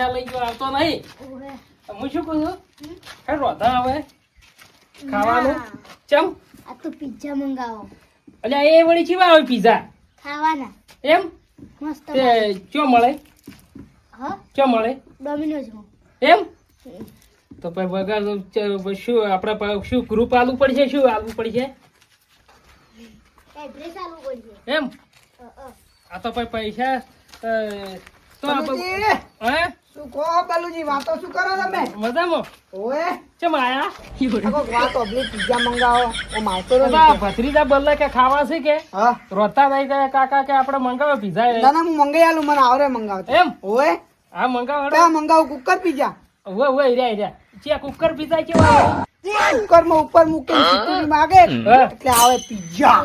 પૈસા લઈ ગયો આવતો નહીં. હું શું કહું છું? હમ? રોધા આવે ખાવાનું? ચમ? આ તો પિઝા મંગાવો. અલ્યા એ વળી ચીવા આવે પીઝા ખાવાના. એમ? મસ્ત ચો મળે? હા? ચો મળે? ડોમિનોઝમાં એમ? તો પછી વગર શું આપણે શું ગ્રુપ આલવું પડશે શું આલવું પડશે? એમ. આ તો પછી પૈસા તો હે? શું કહો બાલુજી વાતો શું કરો તમે? મજામાં. ઓએ. ચમ આયા? આ કોક ઓબલી પિઝા મંગાવો. ઓ માવતો તો ભત્રીજા બોલે કે ખાવા છે કે? હા. રોતા થઈ ગયા કાકા કે આપણે મંગાવો ના ના હું મંગાઈ આલું મને આવરે મંગાવતા. એમ? ઓએ. હા મંગાવો કયા મંગાવું કુકર પિઝા. ઓવે ઓવે રહ્યા કુકર પીઝા કેવા આવે? કુકરમાં ઉપર મૂકે સીટી માગે. એટલે આવે પિઝા.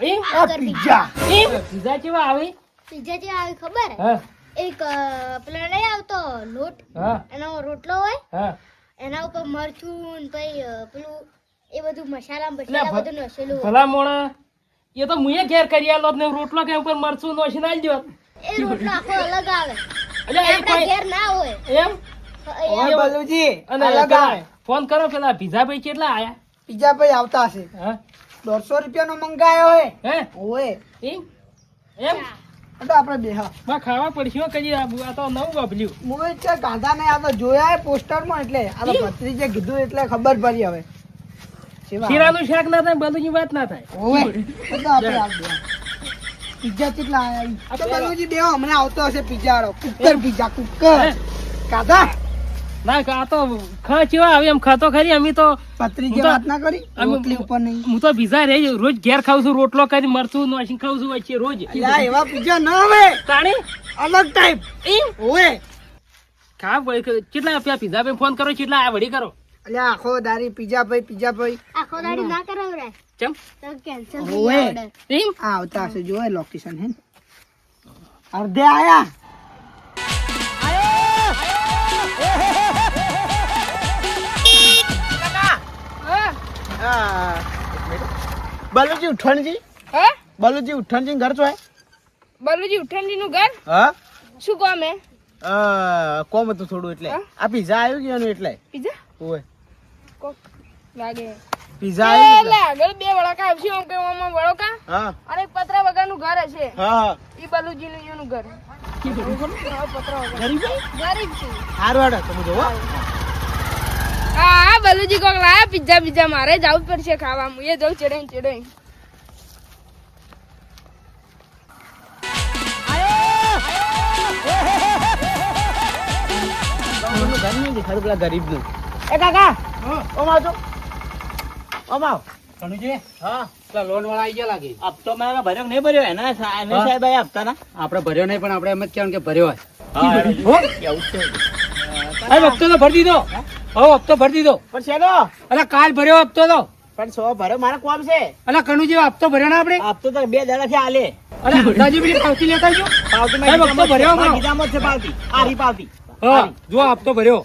પિઝા. પીઝા કેવા આવે? પિઝા જે આવે ખબર? હા. એક પેલો નહીં આવતો લોટ. એનો રોટલો હોય. એના ઉપર મરચું પછી પેલું એ બધું મસાલા મસાલા બધું નસેલું ભલા મોણા એ તો મુએ ઘેર કરી આલો ને રોટલો કે ઉપર મરચું નોશી નાખી દો. એ રોટલો આખો અલગ આવે. એટલે એ ઘેર ના હોય. એમ? ઓય બલુજી અને અલગ આવે. ફોન કરો પેલા પીઝા ભાઈ કેટલા આયા? બીજા ભાઈ આવતા હશે. હા. દોઢસો રૂપિયાનો મંગાયો હે. હે? ઓય. એમ? એમ? તો આપણે બે માં ખાવા પડશે હો આ આ તો નવું વાપર્યું. હું છે ગાંધા ને આ તો જોયા પોસ્ટર એટલે આ તો ભત્રીજે કીધું એટલે ખબર પડી હવે. શીરાનું શાક ના થાય બધું વાત ના થાય. ઓવે. તો આપણે પિઝા કેટલા આયા? તો બાલુજી દેવો હમણાં આવતો હશે પિઝા વાળો કુકર પિઝા કુકર. હે? કાકા ના આ તો ખા ચેવા આવે એમ ખાતો ખરી અમે તો પત્રીજે હું વાત ના કરી? રોટલી ઉપર નહીં. હું તો પીઝા રે રોજ ઘેર ખાઉં છું રોટલો કરી મરચું નોશી ખાઉં છું વચ્ચે રોજ. એવા પિઝા ના આવે. તાણી? અલગ ટાઈપ એમ ઓવે ખા વળી કેટલા આપ્યા? પીઝા ભાઈ ફોન કરો કેટલા આ વળી કરો. અલ્યા આખો દારી પીઝા ભાઈ પીઝા ભાઈ આખો દાડી ના કરાવરાય. ચમ? તો કેન્સલ થઈ જાય એમ? આવતા જોવે લોકેશન હે ને. આયા. બલુજી ઉઠણજી? હે? બાલુજી ઉઠણજી ઘર છો બાલુજી ઉઠાણી નું ઘર? હા. શું કામ હે? કોમ હતું થોડું એટલે. હા? આ પીઝા આવ્યું ગયું એટલે? પીઝા ઓય કોક લાગે. પીઝા આવ્યું એટલે? આગળ બે વડાકા આવશે ઓમ કે ઓમ વળકા. હા. અને એક પતરા વગરનું ઘર હશે. હા ઈ બલુજી નું એનું ઘર હા, ગરીબ? ગરીબ છે. હાડો તમે જોવો. હા બલુજી કોક લાયા પિઝા બીજા મારે જવું પડશે ખાવા. હું એ જઉં ચડાઈ ચડાઈ ઘર નહીં દેખાડું પેલા ગરીબનું એ કાકા ઓમ આવજો. ઓમ આવ. હા પેલા લોન વાળા આવી ગયા લાગે. હપ્તો મારા ભર્યો નહીં ભર્યો? એના એને હા. સાહેબ આયા હપ્તાના આપણે ભર્યો નહીં પણ આપણે એમ જ કહેવાનું કે ભર્યો હોય. હા, એવું છે. હપ્તો તો ભરી દીધો. હવે હપ્તો ભરી દીધો. પણ શેનો? અલા કાલ ભર્યો હપ્તો તો. પણ સો ભર્યો? મારા કોમ છે. અલા કનુજી હપ્તો ભર્યો ના આપણે? હપ્તો તો બે દાડા થી આલે અરે અંદાજી બી પાવતી લેતા જો પાવતી માં હપ્તો ભર્યો હમણાં. ગીતામાં છે પાવતી. આરી પાવતી. હા જો હપ્તો ભર્યો.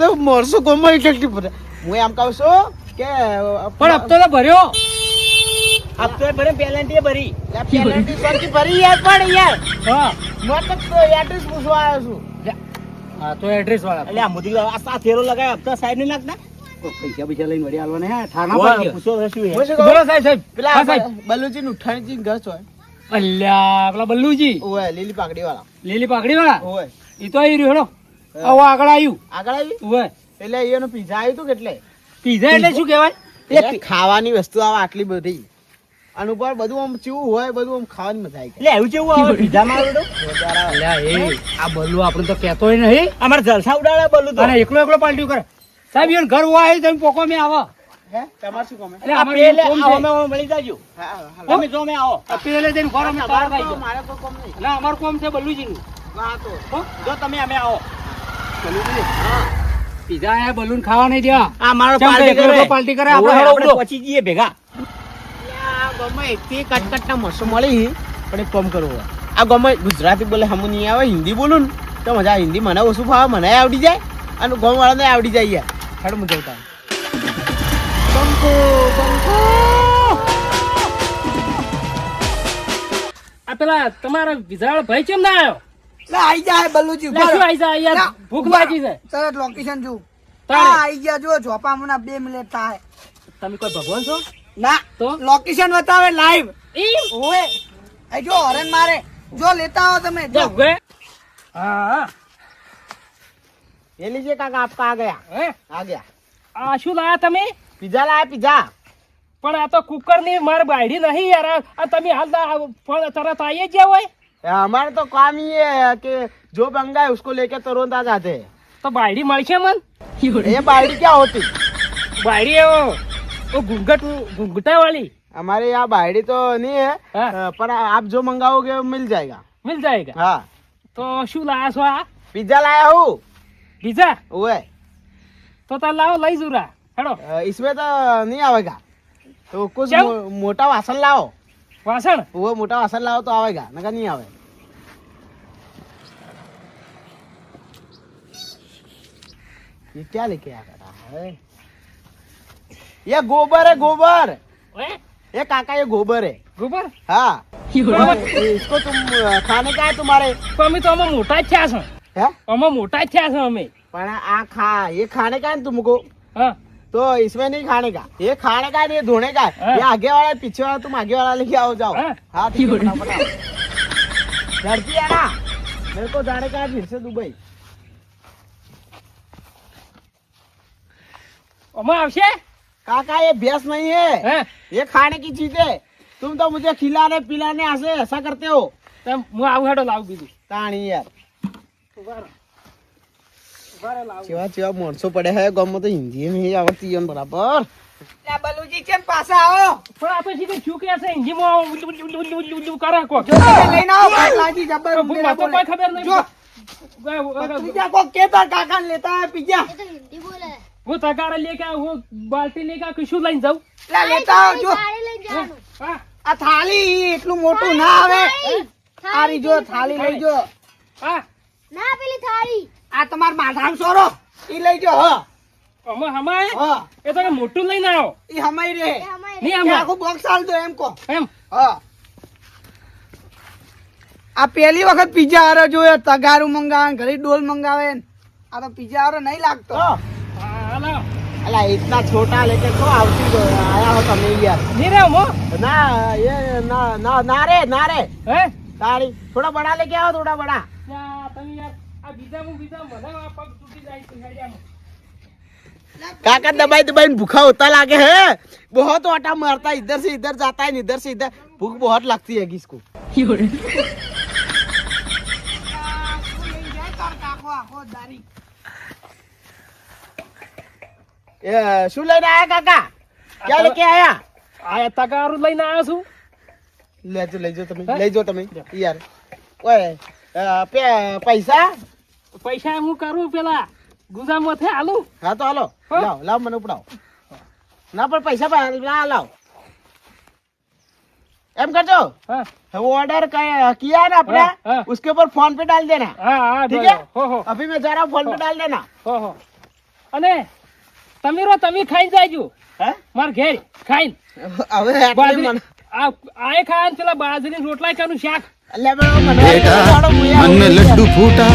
લે મોરસો કોમમાં ઇફેક્ટિવ પડે હું એમ કહું છું કે પણ હપ્તો તો ભર્યો. હપ્તો ભરે. પેલેન્ટી ભરી. પેલેન્ટી ભરી યાર પણ યાર. હા. મત તો એડ્રેસ પૂછવા આવ્યો છું. હા તો એડ્રેસ વાળા એટલે આ મુદી આ સા ફેરો લગાય હપ્તા સાહેબ નહીં લાગતા? પૈસા પૈસા લઈને વળી આલવાના હે થાના પર પૂછો શું હે? બોલો સાહેબ સાહેબ. પેલા હા, સાહેબ. બલુજી નું ઉઠાણી ઘર છો અલ્યા પેલા બલ્લુજી ઓય લીલી પાકડી વાળા લીલી પાકડી વાળા ઓય. ઈ તો આવી રહ્યો હેડો આવો આગળ આવ્યું આગળ આવ્યું ઓય. એટલે એનો પીઝા આવ્યું તું કેટલે? પીઝા એટલે શું કહેવાય? ખાવાની વસ્તુ આવે આટલી બધી. અને ઉપર બધું આમ ચેવું હોય બધું આમ ખાવાની મજા આવી લે એવું ચેવું આવે? તો? એ આ બલ્લુ આપણે તો કહેતોય નહીં. અમારે જલસા ઉડાડે બોલું તો. અને એકલો એકલો પાલટી કરે. સાહેબ એને ઘર હોય તમે પોકો મે આવો. હે? શું ગમે એટલે આ અમારે પેલે કોમ આવો છે. મળી જાજો. હા હા તમે જો મેં આવો. પેલે જઈને ઘર અમે તાર ખાઈ મારે કોઈ કોમ નહીં. અમારું કોમ છે બલ્લુજીનું. હા તો. જો તમે અમે આવો. પીઝા આયા બલૂન ખાવા નહીં દેવા આ મારો એકલો કરે? પછી કરે, આપણે જઈએ ભેગા. આ ગમે એટલી કટકટના મસો મળી પણ એક કામ કરવું આ ગમે ગુજરાતી બોલે હમ નહીં આવે હિન્દી બોલું ને. તો મજા હિન્દી મને ઓછું ફાવે મને આવડી જાય અને ગમ વાળાને આવડી જાય યાર. હેડ હું જવતા બંકો બંકો આ પેલા તમારા વિઝાવાળો ભાઈ કેમ ના આવ્યો? લે આઈ જા બલ્લુજી લે, શું આઈ જા યાર ભૂખ લાગી છે. તરત લોકેશન જો તા આઈ ગયા જો ઝોપામાં બે મિનિટ થાય. તમે કોઈ ભગવાન છો? ના તો? લોકેશન બતાવે લાઈવ ઈ ઓએ આ જો હોરન મારે જો લેતા આવો તમે જો જો ગયે હા હા ये लीजिए काका आपका आ गया હે आ गया આ શું લાયા તમે पिज्जा लाया पिज्जा પણ આ તો કુકર ની માર બાયડી નહીં યાર આ- આ તમે હાલ દા- આ ફળ તરત આવીએ જ હોય हमारा तो काम ही है कि जो बंगा है उसको लेके तुरंत आ जाते हैं તો બાયડી મળશે મન ये बाइडी क्या होती બાયડી એવો ઓ ઘૂંઘટ ઘૂંઘટા વાળી हमारे यहाँ बाइडी तो नहीं है हाँ। अ, पर आप जो मंगाओगे वो मिल जाएगा મિલ જાયગા हाँ તો શું લાયા છો આ पिज्जा लाया हूँ બીજા वो है તો તાર લાવો લઈ જુરા હેડો अ, इसमें तो नहीं आवेगा तो कुछ क्यों? मो, मोटा वासन लाओ વાસણ वो मोटा वासन लाओ तो आवेगा नगर नहीं आवे ये क्या लेके आ रहा है ये गोबर है गोबर હે ये काका ये गोबर है ગોબર हाँ इसको तुम अ, खाने का है तुम्हारे તો અમે તો અમે મોટા જ થયા છે है અમે મોટા જ થયા છે અમે पर आ खा ये खाने का है ना तुमको હા तो इसमें नहीं खाने का ये खाने का नहीं ये धोने का है हाँ। ये आगे वाला है, पीछे वाला तुम आगे वाला लेके आओ जाओ हाँ। हाँ ठीक है फटाफट आओ। लड़की है ना मेरे को जाने का है फिर से दुबई અમે આવશે काका ये भैंस नहीं है હે ये खाने की चीज है तुम तो मुझे खिलाने पिलाने ऐसे ऐसा करते हो તો હું આવું હેડો લાવું બીજું कहानी यार ઉભા રહો. ઉભા રહો, લાવું. चेवा चेवा मोरसो पड़े है गाँव में तो हिंदी में ही आवड़ती है बराबर લે બલ્લુજી કેમ પાછા આવો પણ આ તો સીધું શું કે છે હિન્દીમાં ઉલ્લુ ઉલ્લુ ઉલ્લુ ઉલ્લુ ઉલ્લુ કરે કોક. જો તમે લઈને આવો પાટલાજી જબર તો ભૂખ માં તો કોઈ ખબર નહીં જો હું पिज्जा को के तार काका હું તગારા લે કે હું બાલટી લે કે શું લઈને જાઉં એટલે લેતા આવજો આ થાળી એટલું મોટું ના આવે થાળી જો થાળી લઈ જો હા ના પેલી થાળી આ તમાર માધામ સોરો ઈ લઈ જો હ અમો હમાય હ એ તો મોટું લઈને આવો ઈ હમાય રે ની હમાય આખું બોક્સ આલ દો એમ કો એમ હા આ પહેલી વખત પીઝા આરો જોયો તગારું મંગાવે ઘરે ડોલ મંગાવે આ તો પીઝા આરો નહીં લાગતો अला इतना छोटा लेके तो आवती दो आया हो તમે यार નહીં રે મો ना ये ना ना ना रे ना रे હે तारी थोड़ा बड़ा लेके आओ थोड़ा बड़ा ત્યાં તમે યાર આ બીજા હું બીજા મને આ પગ તૂટી જાય છે હેડિયામાં. काका दबाई दबाई भूखा होता लागे है बहुत आटा मारता है इधर से इधर जाता है इधर से इधर भूख बहुत लगती है किसको ये शू लेने आया काका क्या लेके आया આ તગારું લઈને આવ્યો છું ले जो ले जो તમે લઈ જો તમે યાર ઓય અ, પે- પૈસા પૈસા હું કરું પેલા ગુજામાંથી હાલું હા તો હાલો હા. લાવ લાવ મને ઉપડાવો ના પણ પૈસા પા- ના લાવ એમ करजो હા वो ऑर्डर किया है ना अपने हाँ, हाँ। उसके ऊपर फोन पे डाल देना હા હા ठीक જોયો. है હો હો अभी मैं जा रहा हूँ फोन पे डाल देना હો હો અને તમે રો તમે ખાઈ જાજો. હે? માર ઘેર ખાઈ હવે બાજરી આય ખાન પેલા બાજરી રોટલા ખાનું શાક. મને લડ્ડુ ફૂટા.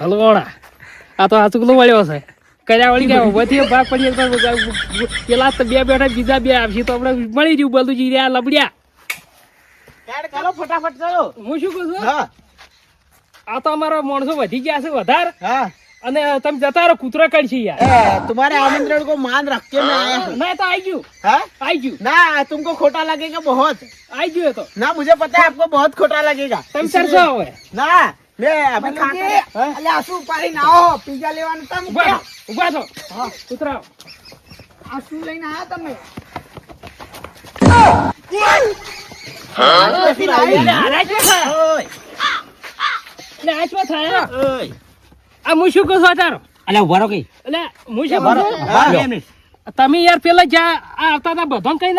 હલવાડા આ તો આ ચુકલો છે. કર્યા વળી ગયા વધી ભાગ પડી પેલા તો બે બેઠા બીજા બે આવશે તો આપણે મળી જયું બધું જી રહ્યા લબડ્યા. ચાલો ફટાફટ ચાલો. હું શું કહું છું? આ તો અમારો માણસો વધી ગયા છે વધારે. હા. અને તમે જતા રહો કૂતરા કાઢશે યાર ए, तुम्हारे आमंत्रण को मान रख के मैं आया हूँ ના એ તો આઈ ગયું हाँ? આઈ ગયું ना तुमको खोटा लगेगा बहुत આઈ ગયું એ તો ना मुझे पता है आपको बहुत खोटा लगेगा તમે इसलिए- ચરસો હવે ना मैं अभी खा બલ્લુજી, कर- हाँ? અલ્યા શું ઉપાડીને આવો પિઝા લેવાનું તમે ઉભા ક્યાં? થો ઉભા થો ઉતરાવ આ શું લઈને આયા તમે हाँ, फिर आइए। ओए, એટલે આ શું થાય ओए। આ હું શું કહું તારો અલ્યા ઊભા કઈ. એટલે હું શું કહું છું? हाँ, બે મિનિટ. તમે યાર પેલા જ્યાં આ આવતા હતા બધાને કઈ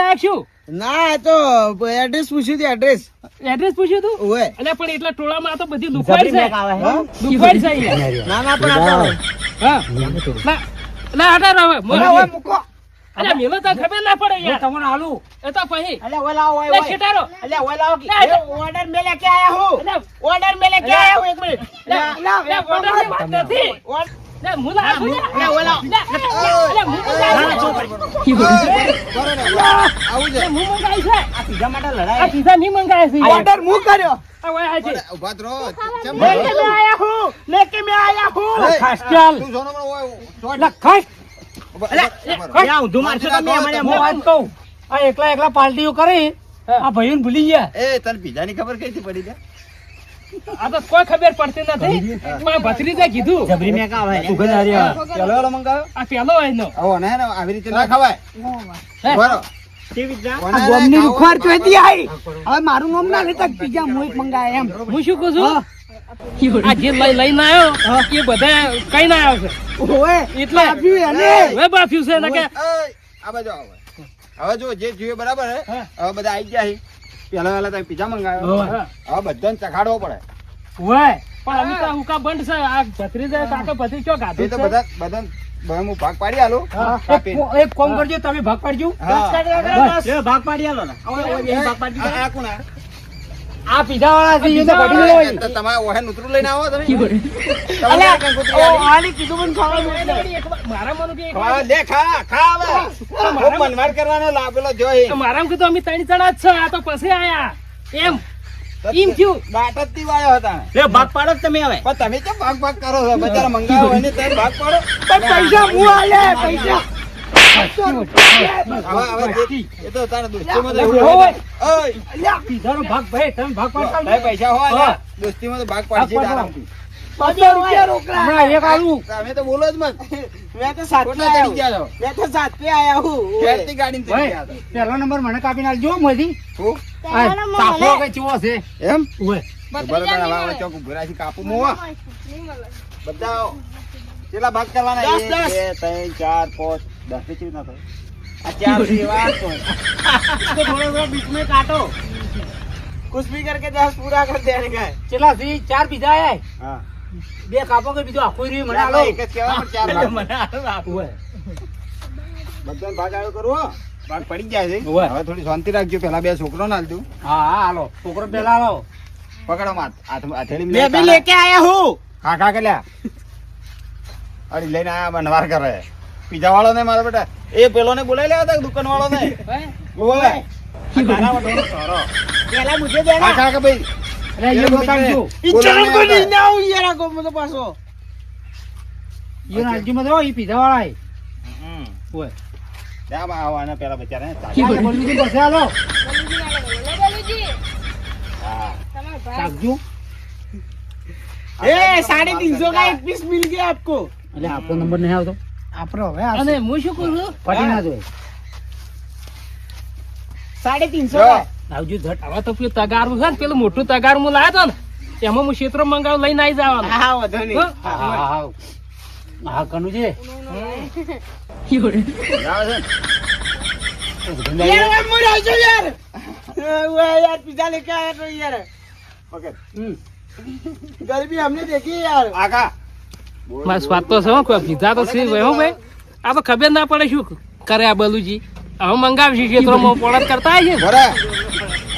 ના એ તો એડ્રેસ પૂછ્યું હતું એડ્રેસ એડ્રેસ પૂછ્યું તું ઓએ એટલે પણ એટલા ટોળામાં તો બધી લુકવાડ છે? લુકવાડ છે ના ના પણ હા. ના ના હટાર હવે. હવે મૂકો. અલ્યા મેલો તો ખબર ના પડે યાર તમને આલુ એ તો પછી અલ્યા ઓલા ઓય, ઓય. છેટારો અલ્યા ઓલા આવો કે- લે, લે. ઓર્ડર મેલે કે આયા હું અલ્યા, ઓર્ડર મેલે કે આયા હું એક મિનિટ ના ના ઓર્ડરની વાત નથી. લાવું છું. આ માટે આ ઓર્ડર હું કર્યો. ઊભા રહો. લેકે મેં આયા હું લેકે મેં આયા હું ખાસ ચાલ તું સોનો ઓય, ચોટ. એકલા એકલા પાર્ટીઓ કરી આ ભાઈ ભૂલી ગયા. એ તને પીઝાની ખબર કઈથી પડી આ તો કોઈ ખબર પડતી નથી. પણ ભત્રીજાએ કીધું. જબરી મેં કાં આવે. સુગંધ હારી વાળો મંગાવ્યો? આ પેલો એનો. આવો ને આવી રીતે ના ખવાય. મારું નામ ના લેતા હું મંગાય એમ. હું શું કહું છું? આ જે લઈ લઈને આવ્યો એ બધા કઈ ના આવ્યો છે ઓએ એટલે આપ્યું એને. હવે બાફ્યું છે ને કે આ બાજુ આવો. હવે જો જે જોઈએ બરાબર હે હવે બધા આવી ગયા છે પેલા પેલા તમે પીઝા મંગાવ્યો. હવે બધાને ચખાડવો પડે. હોય પણ અમે તો હુકા બંધ છે આ છત્રી કાકા એ ગાધું તો બધા હું ભાગ પાડી આલો. એક કોમ કરજો તમે ભાગ પાડજો. ભાગ પાડી આલો ને. ભાગ પાડી આ- પીઝા વાળા છે એ તો ઘટી ગયો તો તમારે ઓહે નૂતરું લઈને આવો તમે. કંઈ ઓ, આલી. કીધું પણ ખાવાનું. મારા મનું કે ખા લે ખા ખા હવે. ખૂબ મનમાર કરવાનો લાભેલો જો વાર- મારા કીધું અમે ત્રણ જણા જ છે આ તો પછી આયા. એમ. એમ થયું. દાટતથી વાયો હતા. લે, ભાગ પાડો જ તમે હવે. પણ તમે કેમ ભાગ ભાગ કરો છો? બચારા મંગાવો અને તમે ભાગ પાડો. પણ પૈસા હું આલે પૈસા. હવે હવે જે- એ તો તારા દોસ્તીમાં તો એવું ઓય. હોય ને. ઓય, પીઝાનો ભાગ ભાઈ તમે ભાગ પાડતા તારે પૈસા હોય ને હા. દોસ્તીમાં તો ભાગ પાડશે ભાગ પાડો. આરામથી. પચાસ રૂપિયા રોકડા હમણાં એક આલું તમે તો બોલો જ મત મેં તો સાત ખોટા ચડી ગયા છો મેં તો સાત પે આયા હું ફેરથી ગાડીને ચડી ગયા ભાઈ હતા. પહેલો નંબર મને કાપી નાખજો કઈ ચેવો છે એમ કાપું બધા આવો. કેટલા ભાગ કરવાના દસ, એક, દસ. બે ત્રણ ચાર પાંચ દસ ની કેવી ના થાય? આ ચાર થી વાત તો इसको थोड़ा थोड़ा बीच में काटो कुछ भी करके दस पूरा कर देने का है चला सी चार पीछा है હા બે કાપો કે બીજો આખો રહ્યું મને ચાર આલો એક જ કહેવાય પણ ચાર ભાગ. મને આલો આપવું હોય બધાને ભાગ આવ્યો કરવો ભાગ પડી ગયા છે ઓવે. હવે થોડી શાંતિ રાખજો પેલા બે છોકરો ના આલજો હા હા હાલો છોકરો પેલા આલો પકડો માત હાથ- હથેળી मैं भी लेके आया हूँ ખા ખા કે લ્યા અરે લઈને આયા બનવાર કરે પીઝા વાળો ને મારા બેટા એ પેલો ને બોલાવી લેવા હતા દુકાન વાળો ને બોલે તારા વડોનો સારો. पहला मुझे ખા देना ખા કે ભાઈ अरे ये मत आलजो બોલાવીને को આવતા. नहीं आऊँ ये रखो मुझे पासो ये आलजी मत ये पीछा वाला है હમ. ओए ત્યાં બા આવવાના પેલા બચારા क्या बोल लीजिए बस आलो હા कागजू ए साढ़े तीन सौ का एक पीस मिल गया आपको अरे आपको नंबर नहीं आवतो આપણો હવે અને હું શું કહું છું ના જોઈએ. સાડે તીનસો આવજો ઝટ. હવે તો પેલું તગારું છે પેલું મોટું તગારું મુ લાવ્યો ને એમાં હું ક્ષેત્રો મંગાવ લઈને આવી જવાનો. હા વધો નહીં. હા? કનુ છે ગરબી અમને દેખી યાર. આખા. મારો સ્વાદ તો છે હો, કોઈ પીધા તો છે હો ભાઈ. આ તો ખબર ના પડે શું કરે આ બલુજી. હવે મંગાવશું ક્ષેત્રોમાં પોળત કરતા આવીએ. ને. બરાબર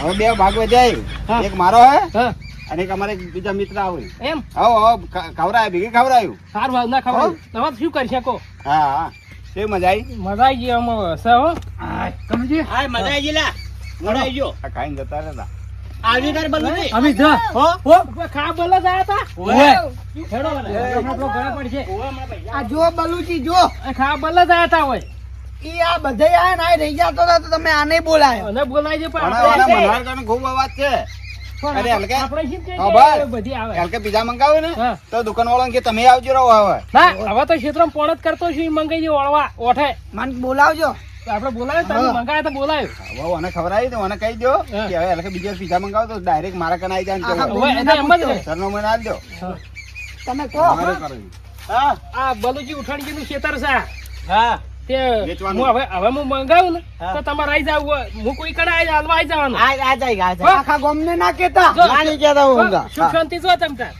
હવે બે ભાગ વધ્યા હા. એક મારો હે અને એક અમારે બીજા મિત્ર આવે. એમ? આવો આવો ખવરાય ભેગી ખવડાયું સારું ભાવ ના ખબર તમે શું કરી શકો? હા હા. કેવી મજા આવી મજા આવી ગઈ આમાં હશે હો. કનુજી હાય મજા આવી ગઈ લા. મજા આવી ગયો. આ ખાઈને જતા રહેતા. આવી તારે બલુજી અમિત જા હો. હો? ખા બોલા જાય તા? ઓએ હેડો આપણો ઘરે પડશે. આ જો બલુચી જો. ખા બોલા જાય તા ઓય ઈ આ બધે આયા ના રહી જતો તો તમે આને બોલાય. અને બોલાય છે પણ પણ આપણે આના મનવારકારનો ખૂબ અવાજ છે. અરે હલકે. આપણે શું કે બધી આવે. હલકે બીજા પીઝા મંગાવે ને તો દુકાન વાળા કે તમે આવજો રહો હવે. ના હવે તો ક્ષેત્રમાં પોણત જ કરતો છું ઈ મંગાઈ જે ઓળવા ઓઠે. મને બોલાવજો. આપડે બોલાય તમે મંગાય જાય હું હવે હવે હું આવી જાવ જાય આખા ગોમ ને ના કેતા રાણી શાંતિ જો તમ તાર